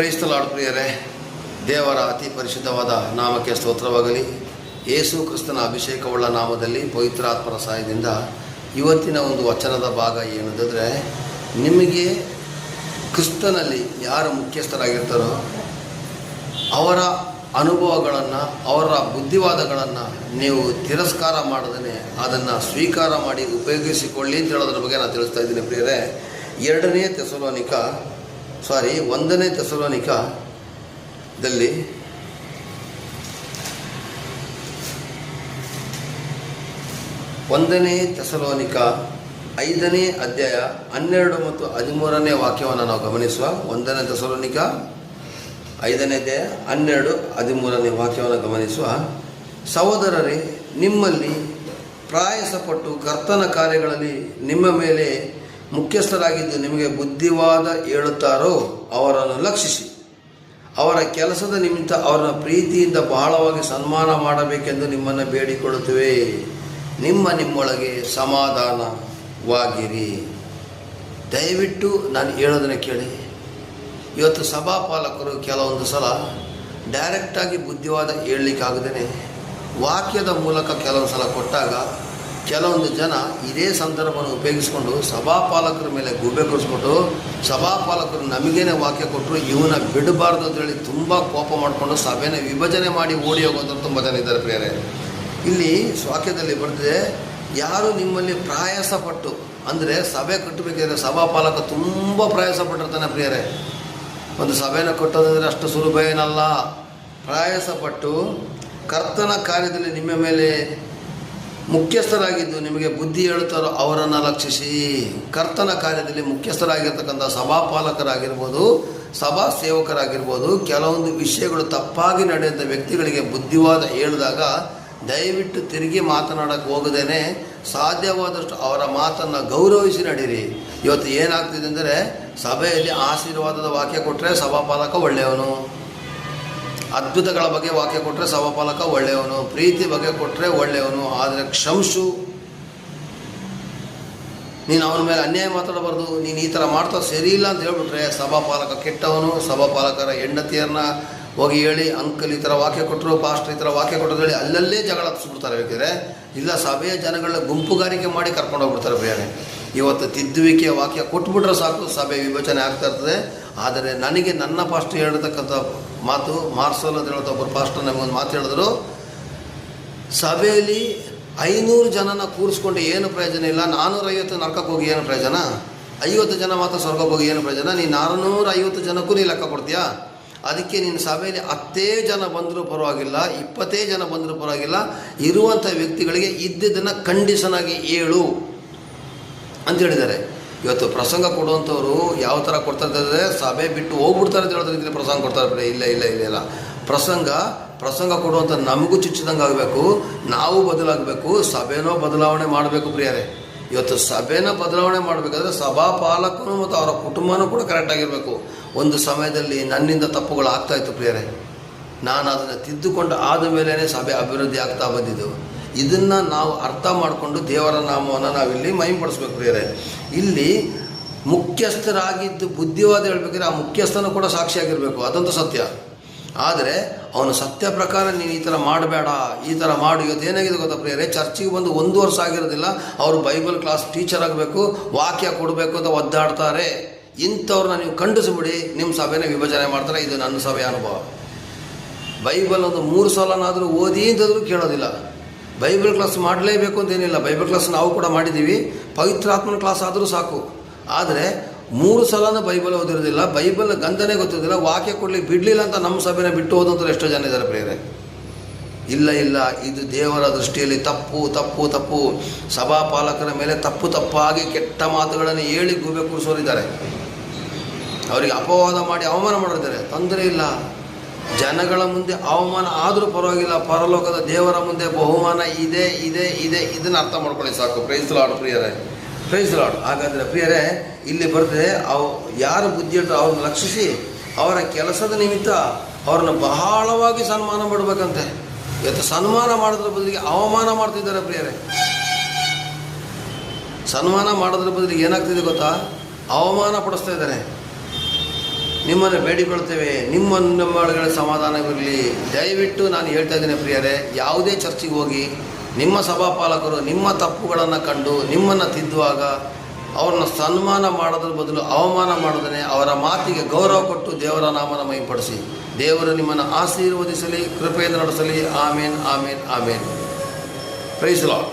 ಪ್ರಿಯರೇ ದೇವರ ಅತಿ ಪರಿಶುದ್ಧವಾದ ನಾಮಕ್ಕೆ ಸ್ತೋತ್ರವಾಗಲಿ. ಯೇಸು ಕ್ರಿಸ್ತನ ಅಭಿಷೇಕವುಳ್ಳ ನಾಮದಲ್ಲಿ ಪವಿತ್ರಾತ್ಮರ ಸಹಾಯದಿಂದ ಇವತ್ತಿನ ಒಂದು ವಚನದ ಭಾಗ ಏನಂತಂದರೆ, ನಿಮಗೆ ಕ್ರಿಸ್ತನಲ್ಲಿ ಯಾರು ಮುಖ್ಯಸ್ಥರಾಗಿರ್ತಾರೋ, ಅವರ ಅನುಭವಗಳನ್ನು, ಅವರ ಬುದ್ಧಿವಾದಗಳನ್ನು ನೀವು ತಿರಸ್ಕಾರ ಮಾಡದೇ ಅದನ್ನು ಸ್ವೀಕಾರ ಮಾಡಿ ಉಪಯೋಗಿಸಿಕೊಳ್ಳಿ ಅಂತ ಹೇಳೋದ್ರ ಬಗ್ಗೆ ನಾನು ತಿಳಿಸ್ತಾ ಇದ್ದೀನಿ ಪ್ರಿಯರೇ. ಎರಡನೇ ತೆಸಲೋನಿಕ ಸಾರಿ, ಒಂದನೇ ತೆಸಲೋನಿಕದಲ್ಲಿ ಒಂದನೇ ತೆಸಲೋನಿಕ ಐದನೇ ಅಧ್ಯಾಯ ಹನ್ನೆರಡು ಮತ್ತು ಹದಿಮೂರನೇ ವಾಕ್ಯವನ್ನು ನಾವು ಗಮನಿಸುವ ಒಂದನೇ ತೆಸಲೋನಿಕ ಐದನೇ ಅಧ್ಯಾಯ ಹನ್ನೆರಡು ಹದಿಮೂರನೇ ವಾಕ್ಯವನ್ನು ಗಮನಿಸುವ ಸಹೋದರರೇ, ನಿಮ್ಮಲ್ಲಿ ಪ್ರಾಯಸಪಟ್ಟು ಕರ್ತನ ಕಾರ್ಯಗಳಲ್ಲಿ ನಿಮ್ಮ ಮೇಲೆ ಮುಖ್ಯಸ್ಥರಾಗಿದ್ದು ನಿಮಗೆ ಬುದ್ಧಿವಾದ ಹೇಳುತ್ತಾರೋ ಅವರನ್ನು ಲಕ್ಷಿಸಿ. ಅವರ ಕೆಲಸದ ನಿಮಿತ್ತ ಅವರ ಪ್ರೀತಿಯಿಂದ ಬಹಳವಾಗಿ ಸನ್ಮಾನ ಮಾಡಬೇಕೆಂದು ನಿಮ್ಮನ್ನು ಬೇಡಿಕೊಳ್ಳುತ್ತೇವೆ. ನಿಮ್ಮ ನಿಮ್ಮೊಳಗೆ ಸಮಾಧಾನವಾಗಿರಿ. ದಯವಿಟ್ಟು ನಾನು ಹೇಳೋದನ್ನು ಕೇಳಿ. ಇವತ್ತು ಸಭಾಪಾಲಕರು ಕೆಲವೊಂದು ಸಲ ಡೈರೆಕ್ಟಾಗಿ ಬುದ್ಧಿವಾದ ಹೇಳಲಿಕ್ಕಾಗದೇ ವಾಕ್ಯದ ಮೂಲಕ ಕೆಲವೊಂದು ಸಲ ಕೊಟ್ಟಾಗ ಕೆಲವೊಂದು ಜನ ಇದೇ ಸಂದರ್ಭವನ್ನು ಉಪಯೋಗಿಸ್ಕೊಂಡು ಸಭಾಪಾಲಕರ ಮೇಲೆ ಗೂಬೆ ಕೊಡಿಸ್ಬಿಟ್ಟು ಸಭಾಪಾಲಕರು ನಮಗೇನೆ ವಾಕ್ಯ ಕೊಟ್ಟರು ಇವನ ಬಿಡಬಾರ್ದು ಅಂತೇಳಿ ತುಂಬ ಕೋಪ ಮಾಡಿಕೊಂಡು ಸಭೆನ ವಿಭಜನೆ ಮಾಡಿ ಓಡಿ ಹೋಗೋದ್ರು ತುಂಬ ಜನ ಇದ್ದಾರೆ ಪ್ರೇರೆ ಇಲ್ಲಿ ವಾಕ್ಯದಲ್ಲಿ ಬರ್ತದೆ ಯಾರು ನಿಮ್ಮಲ್ಲಿ ಪ್ರಯಾಸ ಪಟ್ಟು ಅಂದರೆ ಸಭೆ ಕಟ್ಟಬೇಕಾದ್ರೆ ಸಭಾಪಾಲಕ ತುಂಬ ಪ್ರಯಾಸ ಪಟ್ಟಿರ್ತಾನೆ ಪ್ರಿಯರೇ. ಒಂದು ಸಭೆನ ಕಟ್ಟೋದಂದರೆ ಅಷ್ಟು ಸುಲಭ ಏನಲ್ಲ. ಪ್ರಯಾಸಪಟ್ಟು ಕರ್ತನ ಕಾರ್ಯದಲ್ಲಿ ನಿಮ್ಮ ಮೇಲೆ ಮುಖ್ಯಸ್ಥರಾಗಿದ್ದು ನಿಮಗೆ ಬುದ್ಧಿ ಹೇಳುತ್ತಾರೋ ಅವರನ್ನು ಲಕ್ಷಿಸಿ ಕರ್ತನ ಕಾರ್ಯದಲ್ಲಿ ಮುಖ್ಯಸ್ಥರಾಗಿರ್ತಕ್ಕಂಥ ಸಭಾಪಾಲಕರಾಗಿರ್ಬೋದು, ಸಭಾ ಸೇವಕರಾಗಿರ್ಬೋದು, ಕೆಲವೊಂದು ವಿಷಯಗಳು ತಪ್ಪಾಗಿ ನಡೆಯುವಂಥ ವ್ಯಕ್ತಿಗಳಿಗೆ ಬುದ್ಧಿವಾದ ಹೇಳಿದಾಗ ದಯವಿಟ್ಟು ತಿರುಗಿ ಮಾತನಾಡೋಕ್ಕೆ ಹೋಗದೇನೆ ಸಾಧ್ಯವಾದಷ್ಟು ಅವರ ಮಾತನ್ನು ಗೌರವಿಸಿ ನಡೀರಿ. ಇವತ್ತು ಏನಾಗ್ತಿದೆ ಅಂದರೆ ಸಭೆಯಲ್ಲಿ ಆಶೀರ್ವಾದದ ವಾಕ್ಯ ಕೊಟ್ಟರೆ ಸಭಾಪಾಲಕ ಒಳ್ಳೆಯವನು. ಅದ್ಭುತಗಳ ಬಗ್ಗೆ ವಾಕ್ಯ ಕೊಟ್ಟರೆ ಸಭಾಪಾಲಕ ಒಳ್ಳೆಯವನು, ಪ್ರೀತಿ ಬಗ್ಗೆ ಕೊಟ್ಟರೆ ಒಳ್ಳೆಯವನು, ಆದರೆ ಕ್ಷಂಶು, ನೀನು ಅವನ ಮೇಲೆ ಅನ್ಯಾಯ ಮಾತಾಡಬಾರ್ದು, ನೀನು ಈ ಥರ ಮಾಡ್ತಾ ಸರಿ ಇಲ್ಲ ಅಂತ ಹೇಳ್ಬಿಟ್ರೆ ಸಭಾಪಾಲಕ ಕೆಟ್ಟವನು, ಸಭಾಪಾಲಕರ ಹೆಂಡತಿಯರನ್ನ ಹೋಗಿ ಹೇಳಿ, ಅಂಕಲ್ ಈ ಥರ ವಾಕ್ಯ ಕೊಟ್ಟರು ಪಾಸ್ಟರ್ ಈ ಥರ ವಾಕ್ಯ ಕೊಟ್ಟರು ಹೇಳಿ ಅಲ್ಲಲ್ಲೇ ಜಗಳ ಹತ್ಸ್ಬಿಡ್ತಾರೆ ಬೇಕಿದ್ರೆ ಇಲ್ಲ ಸಭೆಯ ಜನಗಳನ್ನ ಗುಂಪುಗಾರಿಕೆ ಮಾಡಿ ಕರ್ಕೊಂಡು ಹೋಗ್ಬಿಡ್ತಾರೆ ಬೇರೆ ಇವತ್ತು ತಿದ್ದುವಿಕೆಯ ವಾಕ್ಯ ಕೊಟ್ಬಿಟ್ರೆ ಸಾಕು, ಸಭೆ ವಿಭಜನೆ ಆಗ್ತಾ ಇರ್ತದೆ. ಆದರೆ ನನಗೆ ನನ್ನ ಪಾಸ್ಟ್ ಹೇಳಿರ್ತಕ್ಕಂಥ ಮಾತು, ಮಾರ್ಸಲ್ ಅಂತ ಹೇಳ್ತಾ ಒಬ್ಬರು ಪಾಸ್ಟರ್ ನಮಗೊಂದು ಮಾತು ಹೇಳಿದ್ರು. ಸಭೆಯಲ್ಲಿ ಐನೂರು ಜನನ ಕೂರಿಸ್ಕೊಂಡು ಏನು ಪ್ರಯೋಜನ ಇಲ್ಲ? ನಾನ್ನೂರೈವತ್ತು ನರ್ಕಕ್ಕೆ ಹೋಗಿ ಏನು ಪ್ರಯೋಜನ? ಐವತ್ತು ಜನ ಮಾತ್ರ ಸ್ವರ್ಗಕ್ಕೆ ಹೋಗಿ ಏನು ಪ್ರಯೋಜನ? ನೀನು ನಾನ್ನೂರ ಐವತ್ತು ಜನಕ್ಕೂ ನೀ ಲೆಕ್ಕ ಕೊಡ್ತೀಯಾ? ಅದಕ್ಕೆ ನೀನು ಸಭೆಯಲ್ಲಿ ಹತ್ತೇ ಜನ ಬಂದರೂ ಪರವಾಗಿಲ್ಲ, ಇಪ್ಪತ್ತೇ ಜನ ಬಂದರೂ ಪರವಾಗಿಲ್ಲ. ಇರುವಂಥ ವ್ಯಕ್ತಿಗಳಿಗೆ ಇದ್ದಿದ್ದನ್ನು ಕಂಡೀಷನ್ ಆಗಿ ಹೇಳು. ಅಂತ ಹೇಳಿದ್ದಾರೆ. ಇವತ್ತು ಪ್ರಸಂಗ ಕೊಡುವಂಥವ್ರು ಯಾವ ಥರ ಕೊಡ್ತಾ ಇದ್ದಾರೆ ಸಭೆ ಬಿಟ್ಟು ಹೋಗ್ಬಿಡ್ತಾರೆ ಅಂತ ಹೇಳಿದ್ರೆ ಇದ್ರೆ ಪ್ರಸಂಗ ಕೊಡ್ತಾರೆ ಇಲ್ಲ ಇಲ್ಲ ಇಲ್ಲ ಇಲ್ಲ. ಪ್ರಸಂಗ ಪ್ರಸಂಗ ಕೊಡುವಂಥ ನಮಗೂ ಚುಚ್ಚಿದಂಗೆ ಆಗಬೇಕು. ನಾವು ಬದಲಾಗಬೇಕು. ಸಭೆನೋ ಬದಲಾವಣೆ ಮಾಡಬೇಕು ಪ್ರಿಯರೇ. ಇವತ್ತು ಸಭೆನ ಬದಲಾವಣೆ ಮಾಡಬೇಕಾದ್ರೆ ಸಭಾಪಾಲಕನು ಮತ್ತು ಅವರ ಕುಟುಂಬನೂ ಕೂಡ ಕರೆಕ್ಟಾಗಿರಬೇಕು ಒಂದು ಸಮಯದಲ್ಲಿ ನನ್ನಿಂದ ತಪ್ಪುಗಳು ಆಗ್ತಾಯಿತ್ತು ಪ್ರಿಯರೇ. ನಾನು ಅದನ್ನು ತಿದ್ದುಕೊಂಡು ಆದ ಮೇಲೇ ಸಭೆ ಅಭಿವೃದ್ಧಿ ಆಗ್ತಾ ಬಂದಿದ್ದು. ಇದನ್ನು ನಾವು ಅರ್ಥ ಮಾಡಿಕೊಂಡು ದೇವರ ನಾಮವನ್ನು ನಾವಿಲ್ಲಿ ಮೈಂಪಡಿಸ್ಬೇಕು ಪ್ರಿಯರೇ. ಇಲ್ಲಿ ಮುಖ್ಯಸ್ಥರಾಗಿದ್ದು ಬುದ್ಧಿವಾದ ಹೇಳ್ಬೇಕಾದ್ರೆ ಆ ಮುಖ್ಯಸ್ಥನೂ ಕೂಡ ಸಾಕ್ಷಿಯಾಗಿರಬೇಕು. ಅದಂತೂ ಸತ್ಯ. ಆದರೆ ಅವನು ಸತ್ಯ ಪ್ರಕಾರ ನೀನು ಈ ಥರ ಮಾಡಬೇಡ, ಈ ಥರ ಮಾಡು, ಇವತ್ತು ಏನಾಗಿದೆ ಗೊತ್ತಾ ಪ್ರಿಯರೇ? ಚರ್ಚಿಗೆ ಬಂದು ಒಂದು ವರ್ಷ ಆಗಿರೋದಿಲ್ಲ, ಅವರು ಬೈಬಲ್ ಕ್ಲಾಸ್ ಟೀಚರ್ ಆಗಬೇಕು, ವಾಕ್ಯ ಕೊಡಬೇಕು ಅಂತ ಒದ್ದಾಡ್ತಾರೆ. ಇಂಥವ್ರನ್ನ ನೀವು ಖಂಡಿಸ್ಬಿಡಿ, ನಿಮ್ಮ ಸಭೆನ ವಿಭಜನೆ ಮಾಡ್ತಾರೆ, ಇದು ನನ್ನ ಸಭೆಯ ಅನುಭವ. ಬೈಬಲ್ ಒಂದು ಮೂರು ಸಲನಾದರೂ ಓದಿ ಅಂತಂದರೂ ಕೇಳೋದಿಲ್ಲ. ಬೈಬಲ್ ಕ್ಲಾಸ್ ಮಾಡಲೇಬೇಕು ಅಂತೇನಿಲ್ಲ. ಬೈಬಲ್ ಕ್ಲಾಸ್ ನಾವು ಕೂಡ ಮಾಡಿದ್ದೀವಿ. ಪವಿತ್ರಾತ್ಮನ ಕ್ಲಾಸ್ ಆದರೂ ಸಾಕು. ಆದರೆ ಮೂರು ಸಲನೂ ಬೈಬಲ್ ಓದಿರೋದಿಲ್ಲ. ಬೈಬಲ್ ಗಂಧನೇ ಗೊತ್ತಿರೋದಿಲ್ಲ. ವಾಕ್ಯ ಕೊಡ್ಲಿಕ್ಕೆ ಬಿಡಲಿಲ್ಲ ಅಂತ ನಮ್ಮ ಸಭೆನ ಬಿಟ್ಟು ಹೋದಂಥವ್ರು ಎಷ್ಟೋ ಜನ ಇದ್ದಾರೆ ಪ್ರೇರೆ ಇಲ್ಲ ಇಲ್ಲ. ಇದು ದೇವರ ದೃಷ್ಟಿಯಲ್ಲಿ ತಪ್ಪು ತಪ್ಪು ತಪ್ಪು. ಸಭಾಪಾಲಕರ ಮೇಲೆ ತಪ್ಪು, ತಪ್ಪಾಗಿ ಕೆಟ್ಟ ಮಾತುಗಳನ್ನು ಹೇಳಿ ಗೂಬೆ ಕೂರಿಸೋರಿದ್ದಾರೆ. ಅವರಿಗೆ ಅಪವಾದ ಮಾಡಿ ಅವಮಾನ ಮಾಡಿದ್ದಾರೆ ತೊಂದರೆ ಇಲ್ಲ. ಜನಗಳ ಮುಂದೆ ಅವಮಾನ ಆದರೂ ಪರವಾಗಿಲ್ಲ, ಪರಲೋಕದ ದೇವರ ಮುಂದೆ ಬಹುಮಾನ ಇದೆ ಇದೆ ಇದೆ, ಇದನ್ನು ಅರ್ಥ ಮಾಡ್ಕೊಳ್ಳಿ ಸಾಕು. ಪ್ರೈಸ್ ಲಾಡ್ ಪ್ರಿಯರೇ. ಪ್ರೈಸ್ ಲಾಡ್ ಹಾಗಾದರೆ ಪ್ರಿಯರೇ, ಇಲ್ಲಿ ಬರ್ತದೆ ಅವು ಯಾರು ಬುದ್ಧಿ ಹೇಳ್ತಾರೆ ಅವ್ರನ್ನ ಲಕ್ಷಿಸಿ ಅವರ ಕೆಲಸದ ನಿಮಿತ್ತ ಅವ್ರನ್ನ ಬಹಳವಾಗಿ ಸನ್ಮಾನ ಮಾಡಬೇಕಂತೆ. ಇವತ್ತು ಸನ್ಮಾನ ಮಾಡೋದ್ರ ಬದಲಿಗೆ ಅವಮಾನ ಮಾಡ್ತಿದ್ದಾರೆ ಪ್ರಿಯರೇ. ಸನ್ಮಾನ ಮಾಡೋದ್ರ ಬದಲಿಗೆ ಏನಾಗ್ತಿದೆ ಗೊತ್ತಾ? ಅವಮಾನ ಪಡಿಸ್ತಾ ಇದ್ದಾರೆ. ನಿಮ್ಮನ್ನು ಬೇಡಿಕೊಳ್ತೇವೆ ನಿಮ್ಮ ಒಳಗಡೆ ಸಮಾಧಾನವಿರಲಿ. ದಯವಿಟ್ಟು ನಾನು ಹೇಳ್ತಾ ಇದ್ದೇನೆ ಪ್ರಿಯರೇ, ಯಾವುದೇ ಚರ್ಚಿಗೆ ಹೋಗಿ ನಿಮ್ಮ ಸಭಾಪಾಲಕರು ನಿಮ್ಮ ತಪ್ಪುಗಳನ್ನು ಕಂಡು ನಿಮ್ಮನ್ನು ತಿದ್ದುವಾಗ ಅವರನ್ನು ಸನ್ಮಾನ ಮಾಡೋದ್ರ ಬದಲು ಅವಮಾನ ಮಾಡದೇ ಅವರ ಮಾತಿಗೆ ಗೌರವ ಕೊಟ್ಟು ದೇವರ ನಾಮನ ಮೈಪಡಿಸಿ ದೇವರು ನಿಮ್ಮನ್ನು ಆಶೀರ್ವದಿಸಲಿ, ಕೃಪೆಯಿಂದ ನಡೆಸಲಿ. ಆಮೇನ್ ಆಮೇನ್ ಆಮೇನ್. Price lord